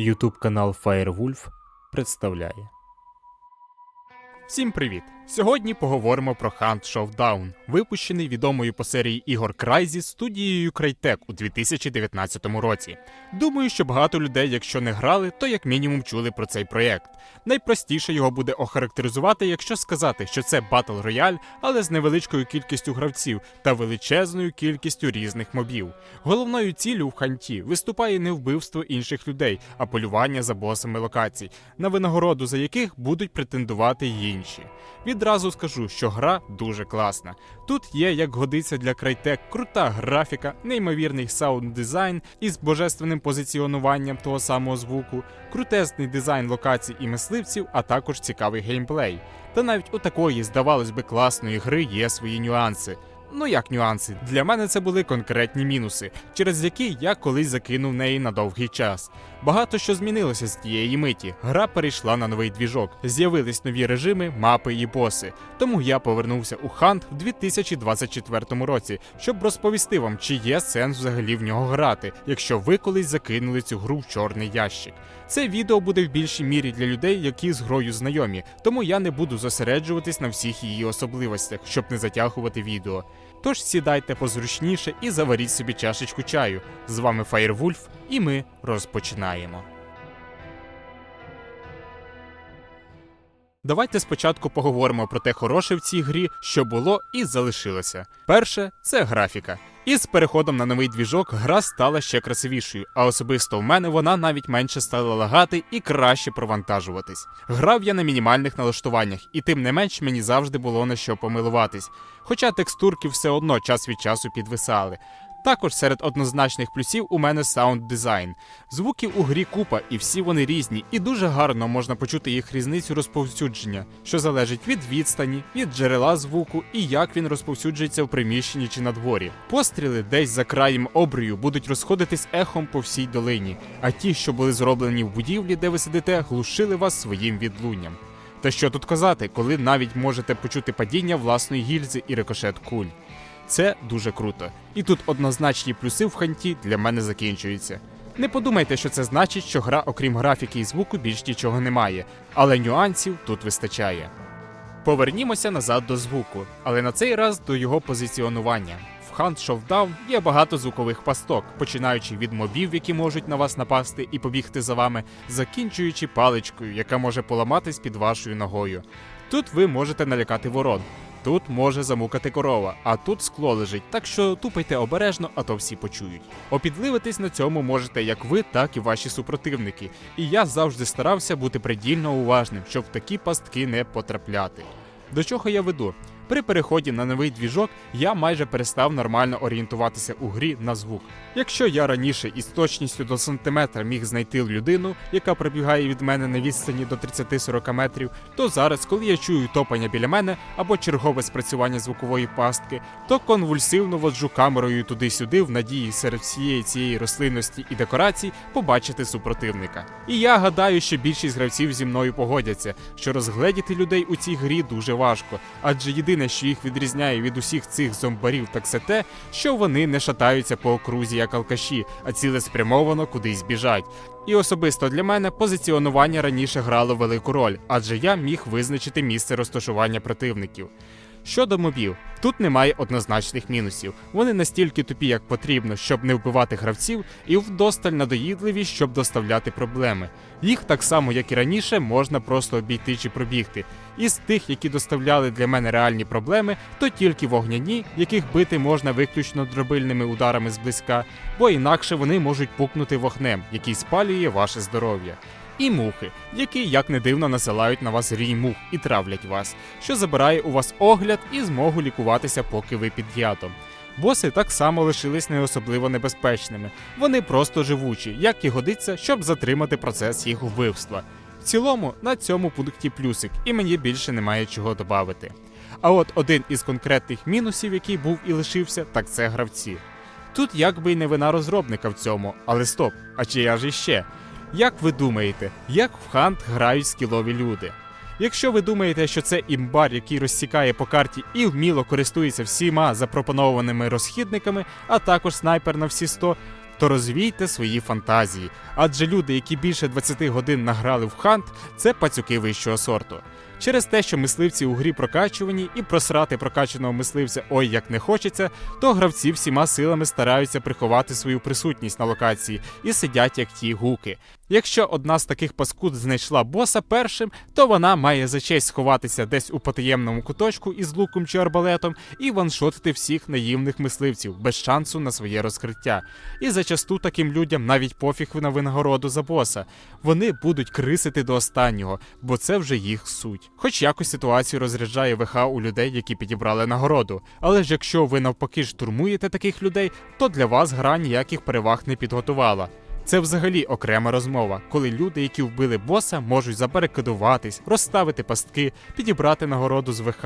Ютуб канал Firewolf представляє. Всім привіт! Сьогодні поговоримо про Hunt Showdown, випущений відомою по серії ігор Crysis студією Crytek у 2019 році. Думаю, що багато людей, якщо не грали, то як мінімум чули про цей проєкт. Найпростіше його буде охарактеризувати, якщо сказати, що це Battle Royale, але з невеличкою кількістю гравців та величезною кількістю різних мобів. Головною ціллю в ханті виступає не вбивство інших людей, а полювання за босами локацій, на винагороду за яких будуть претендувати й інші. Відразу скажу, що гра дуже класна. Тут є, як годиться для Crytek, крута графіка, неймовірний саунд дизайн із божественним позиціонуванням того самого звуку, крутезний дизайн локацій і мисливців, а також цікавий геймплей. Та навіть у такої, здавалось би, класної гри є свої нюанси. Ну як нюанси? Для мене це були конкретні мінуси, через які я колись закинув неї на довгий час. Багато що змінилося з тієї миті. Гра перейшла на новий двіжок, з'явились нові режими, мапи і боси. Тому я повернувся у Хант в 2024 році, щоб розповісти вам, чи є сенс взагалі в нього грати, якщо ви колись закинули цю гру в чорний ящик. Це відео буде в більшій мірі для людей, які з грою знайомі, тому я не буду зосереджуватись на всіх її особливостях, щоб не затягувати відео. Тож сідайте позручніше і заваріть собі чашечку чаю. З вами Фаєрвульф, і ми розпочинаємо. Давайте спочатку поговоримо про те хороше в цій грі, що було і залишилося. Перше це графіка. І з переходом на новий двіжок гра стала ще красивішою, а особисто в мене вона навіть менше стала лагати і краще провантажуватись. Грав я на мінімальних налаштуваннях, і тим не менш мені завжди було на що помилуватись. Хоча текстурки все одно час від часу підвисали. Також серед однозначних плюсів у мене саунд дизайн. Звуків у грі купа, і всі вони різні, і дуже гарно можна почути їх різницю розповсюдження, що залежить від відстані, від джерела звуку і як він розповсюджується в приміщенні чи на дворі. Постріли десь за краєм обрію будуть розходитись ехом по всій долині, а ті, що були зроблені в будівлі, де ви сидите, глушили вас своїм відлунням. Та що тут казати, коли навіть можете почути падіння власної гільзи і рикошет куль. Це дуже круто. І тут однозначні плюси в ханті для мене закінчуються. Не подумайте, що це значить, що гра, окрім графіки і звуку, більш нічого не має, але нюансів тут вистачає. Повернімося назад до звуку, але на цей раз до його позиціонування. В Hunt Showdown є багато звукових пасток, починаючи від мобів, які можуть на вас напасти і побігти за вами, закінчуючи паличкою, яка може поламатись під вашою ногою. Тут ви можете налякати ворон. Тут може замукати корова, а тут скло лежить, так що тупайте обережно, а то всі почують. Опідливитись на цьому можете як ви, так і ваші супротивники. І я завжди старався бути придільно уважним, щоб в такі пастки не потрапляти. До чого я веду? При переході на новий двіжок я майже перестав нормально орієнтуватися у грі на звук. Якщо я раніше із точністю до сантиметра міг знайти людину, яка пробігає від мене на відстані до 30-40 метрів, то зараз, коли я чую топання біля мене або чергове спрацювання звукової пастки, то конвульсивно воджу камерою туди-сюди в надії серед всієї цієї рослинності і декорацій побачити супротивника. І я гадаю, що більшість гравців зі мною погодяться, що розгледіти людей у цій грі дуже важко, адже єдине, що їх відрізняє від усіх цих зомбарів, так це те, що вони не шатаються по окрузі як алкаші, а цілеспрямовано кудись біжать. І особисто для мене позиціонування раніше грало велику роль, адже я міг визначити місце розташування противників. Щодо мобів, тут немає однозначних мінусів. Вони настільки тупі, як потрібно, щоб не вбивати гравців, і вдосталь надоїдливі, щоб доставляти проблеми. Їх так само, як і раніше, можна просто обійти чи пробігти. Із тих, які доставляли для мене реальні проблеми, то тільки вогняні, яких бити можна виключно дробильними ударами зблизька, бо інакше вони можуть пукнути вогнем, який спалює ваше здоров'я і мухи, які, як не дивно, насилають на вас рій мух і травлять вас, що забирає у вас огляд і змогу лікуватися, поки ви під ядом. Боси так само лишились не особливо небезпечними, вони просто живучі, як і годиться, щоб затримати процес їх вбивства. В цілому на цьому пункті плюсик, і мені більше немає чого додати. А от один із конкретних мінусів, який був і лишився, так це гравці. Тут якби й не вина розробника в цьому, але стоп, а чия ж іще? Як ви думаєте, як в Хант грають скілові люди? Якщо ви думаєте, що це імбар, який розсікає по карті і вміло користується всіма запропонованими розхідниками, а також снайпер на всі 100, то розвійте свої фантазії. Адже люди, які більше 20 годин награли в хант, це пацюки вищого сорту. Через те, що мисливці у грі прокачувані і просрати прокачаного мисливця ой як не хочеться, то гравці всіма силами стараються приховати свою присутність на локації і сидять як ті гуки. Якщо одна з таких паскуд знайшла боса першим, то вона має за честь сховатися десь у потаємному куточку із луком чи арбалетом і ваншотити всіх наївних мисливців без шансу на своє розкриття. І зачасту таким людям навіть пофіг на винагороду за боса. Вони будуть крисити до останнього, бо це вже їх суть. Хоч якось ситуацію розряджає ВХ у людей, які підібрали нагороду. Але ж якщо ви навпаки штурмуєте таких людей, то для вас гра ніяких переваг не підготувала. Це взагалі окрема розмова, коли люди, які вбили боса, можуть забарикадуватись, розставити пастки, підібрати нагороду з ВХ,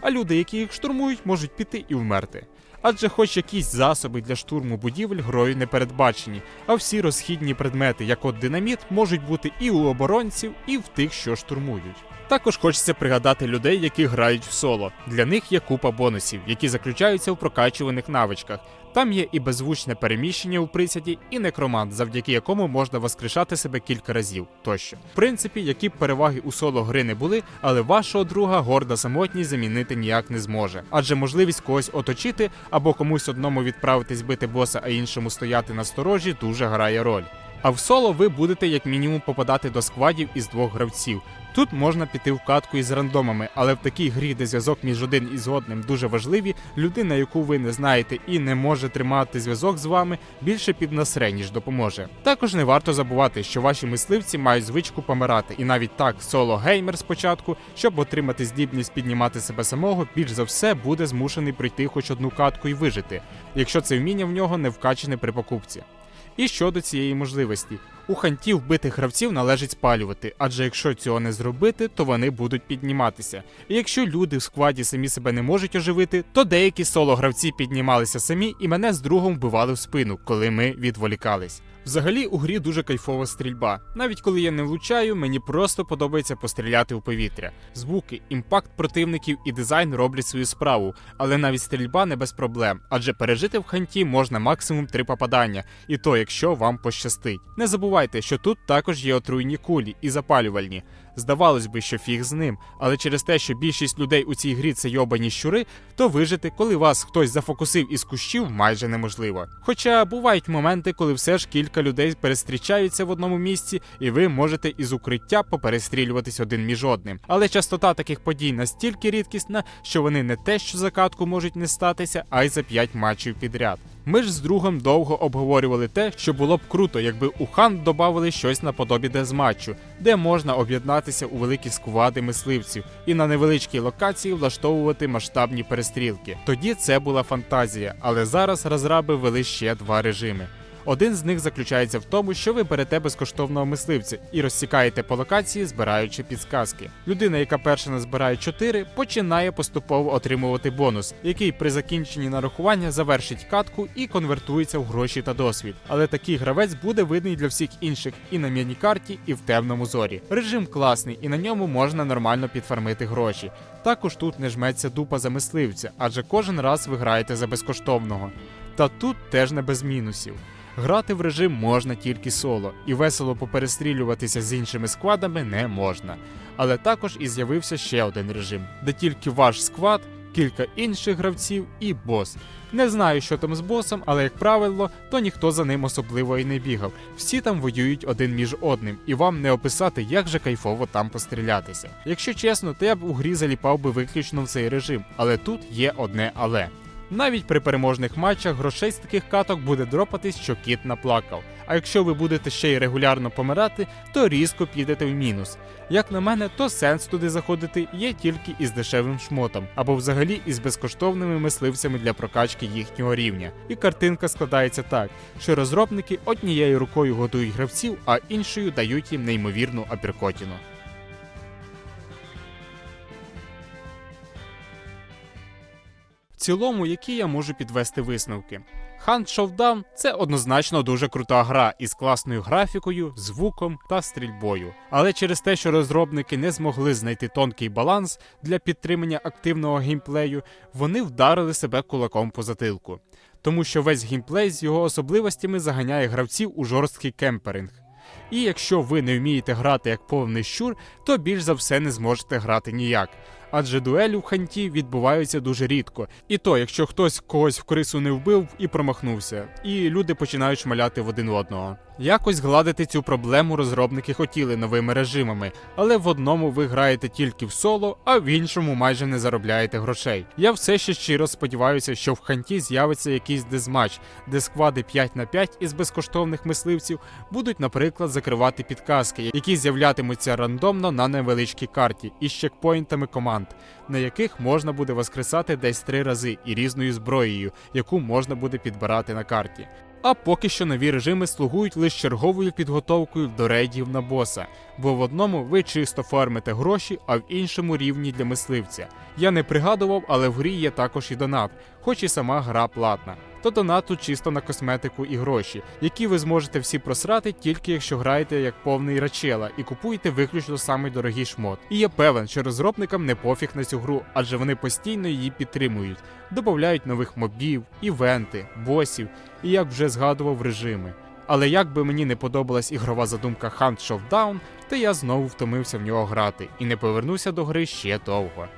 а люди, які їх штурмують, можуть піти і вмерти. Адже хоч якісь засоби для штурму будівель грою не передбачені, а всі розхідні предмети, як от динаміт, можуть бути і у оборонців, і в тих, що штурмують. Також хочеться пригадати людей, які грають в соло. Для них є купа бонусів, які заключаються в прокачуваних навичках. Там є і беззвучне переміщення у присяді, і некромант, завдяки якому можна воскрешати себе кілька разів тощо. В принципі, які б переваги у соло гри не були, але вашого друга горда самотність замінити ніяк не зможе. Адже можливість когось оточити або комусь одному відправитись бити боса, а іншому стояти на сторожі, дуже грає роль. А в соло ви будете як мінімум попадати до складів із двох гравців. Тут можна піти в катку із рандомами, але в такій грі, де зв'язок між один із одним дуже важливий, людина, яку ви не знаєте і не може тримати зв'язок з вами, більше піднасре, ніж допоможе. Також не варто забувати, що ваші мисливці мають звичку помирати, і навіть так соло геймер спочатку, щоб отримати здібність піднімати себе самого, більш за все буде змушений пройти хоч одну катку і вижити, якщо це вміння в нього не вкачане при покупці. І щодо цієї можливості, у хантів вбитих гравців належить спалювати, адже якщо цього не зробити, то вони будуть підніматися. І якщо люди в складі самі себе не можуть оживити, то деякі соло гравці піднімалися самі і мене з другом вбивали в спину, коли ми відволікались. Взагалі у грі дуже кайфова стрільба. Навіть коли я не влучаю, мені просто подобається постріляти у повітря. Звуки, імпакт противників і дизайн роблять свою справу, але навіть стрільба не без проблем, адже пережити в ханті можна максимум три попадання, і то якщо вам пощастить. Не забувайте, що тут також є отруйні кулі і запалювальні. Здавалось би, що фіг з ним, але через те, що більшість людей у цій грі це йобані щури, то вижити, коли вас хтось зафокусив із кущів, майже неможливо. Хоча бувають моменти, коли все ж кілька людей перестрічаються в одному місці, і ви можете із укриття поперестрілюватись один між одним. Але частота таких подій настільки рідкісна, що вони не те, що за катку можуть не статися, а й за 5 матчів підряд. Ми ж з другом довго обговорювали те, що було б круто, якби у хан додавали щось наподобі дезматчу, де можна об'єднатися у великі сквади мисливців і на невеличкій локації влаштовувати масштабні перестрілки. Тоді це була фантазія, але зараз розраби ввели ще два режими. Один з них заключається в тому, що ви берете безкоштовного мисливця і розсікаєте по локації, збираючи підсказки. Людина, яка перша назбирає 4, починає поступово отримувати бонус, який при закінченні нарахування завершить катку і конвертується в гроші та досвід. Але такий гравець буде видний для всіх інших і на міні-карті, і в темному зорі. Режим класний, і на ньому можна нормально підфармити гроші. Також тут не жметься дупа за мисливця, адже кожен раз ви граєте за безкоштовного. Та тут теж не без мінусів. Грати в режим можна тільки соло, і весело поперестрілюватися з іншими складами не можна. Але також і з'явився ще один режим, де тільки ваш сквад, кілька інших гравців і бос. Не знаю, що там з босом, але як правило, то ніхто за ним особливо і не бігав. Всі там воюють один між одним, і вам не описати, як же кайфово там пострілятися. Якщо чесно, то я б у грі заліпав би виключно в цей режим, але тут є одне але. Навіть при переможних матчах грошей з таких каток буде дропатись, що кіт наплакав. А якщо ви будете ще й регулярно помирати, то різко підете в мінус. Як на мене, то сенс туди заходити є тільки із дешевим шмотом, або взагалі із безкоштовними мисливцями для прокачки їхнього рівня. І картинка складається так, що розробники однією рукою годують гравців, а іншою дають їм неймовірну апіркотіну. Цілому, які я можу підвести висновки. Hunt Showdown – це однозначно дуже крута гра із класною графікою, звуком та стрільбою. Але через те, що розробники не змогли знайти тонкий баланс для підтримання активного геймплею, вони вдарили себе кулаком по затилку. тому що весь геймплей з його особливостями заганяє гравців у жорсткий кемперинг. І якщо ви не вмієте грати як повний щур, то більш за все не зможете грати ніяк. Адже дуелі в ханті відбуваються дуже рідко. І то, якщо хтось когось в крису не вбив і промахнувся, і люди починають шмаляти в один одного. Якось гладити цю проблему розробники хотіли новими режимами, але в одному ви граєте тільки в соло, а в іншому майже не заробляєте грошей. Я все ще щиро сподіваюся, що в ханті з'явиться якийсь дезматч, де склади 5 на 5 із безкоштовних мисливців будуть, наприклад, закривати підказки, які з'являтимуться рандомно на невеличкій карті із чекпоінтами команд, на яких можна буде воскресати десь три рази і різною зброєю, яку можна буде підбирати на карті. А поки що нові режими слугують лише черговою підготовкою до рейдів на боса, бо в одному ви чисто фармите гроші, а в іншому рівні для мисливця. Я не пригадував, але в грі є також і донат, хоч і сама гра платна. То донат тут чисто на косметику і гроші, які ви зможете всі просрати тільки якщо граєте як повний рачела і купуєте виключно самий дорогий шмот. І я певен, що розробникам не пофіг на цю гру, адже вони постійно її підтримують, додають нових мобів, івенти, босів і як вже згадував режими. Але як би мені не подобалась ігрова задумка Hunt Showdown, то я знову втомився в нього грати і не повернуся до гри ще довго.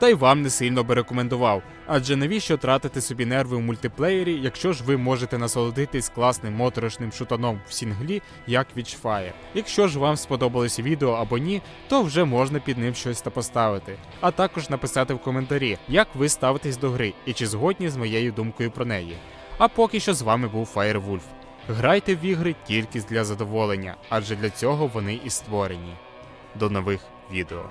Та й вам не сильно би рекомендував, адже навіщо тратити собі нерви в мультиплеєрі, якщо ж ви можете насолодитись класним моторошним шутаном в сінглі, як Witchfire. Якщо ж вам сподобалось відео або ні, то вже можна під ним щось та поставити, а також написати в коментарі, як ви ставитесь до гри і чи згодні з моєю думкою про неї. А поки що з вами був Firewolf. Грайте в ігри тільки для задоволення, адже для цього вони і створені. До нових відео.